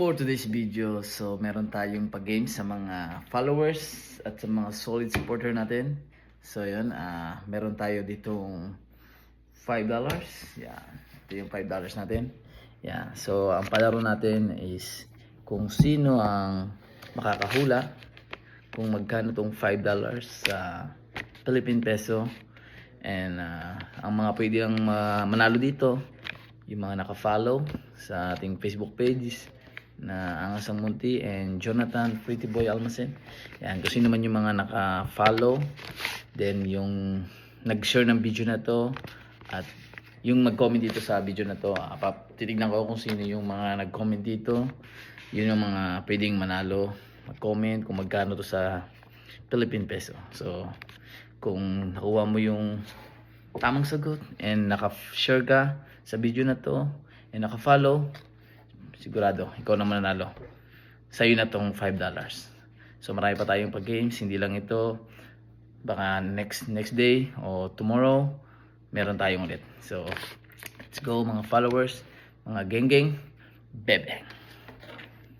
for today's video. So, meron tayong pag-game sa mga followers at sa mga solid supporter natin. So, yun. ah meron tayo ditong $5. Yan. Ito yung $5 natin. Yan. So, ang palaro natin is kung sino ang makakahula kung magkano tong $5 sa Philippine peso. And ah, ang mga pwede ang ma- manalo dito, yung mga naka-follow sa ating Facebook pages na Angas ang Munti and Jonathan Pretty Boy Almacen. Yan, kung sino man yung mga naka-follow, then yung nag-share ng video na to at yung mag-comment dito sa video na to, uh, titignan ko kung sino yung mga nag-comment dito. Yun yung mga pwedeng manalo. Mag-comment kung magkano to sa Philippine peso. So, kung nakuha mo yung tamang sagot and naka-share ka sa video na to and naka-follow, sigurado, ikaw na mananalo. Sa'yo na tong $5. So marami pa tayong pag-games, hindi lang ito. Baka next next day o tomorrow, meron tayong ulit. So, let's go mga followers, mga geng-geng, bebe.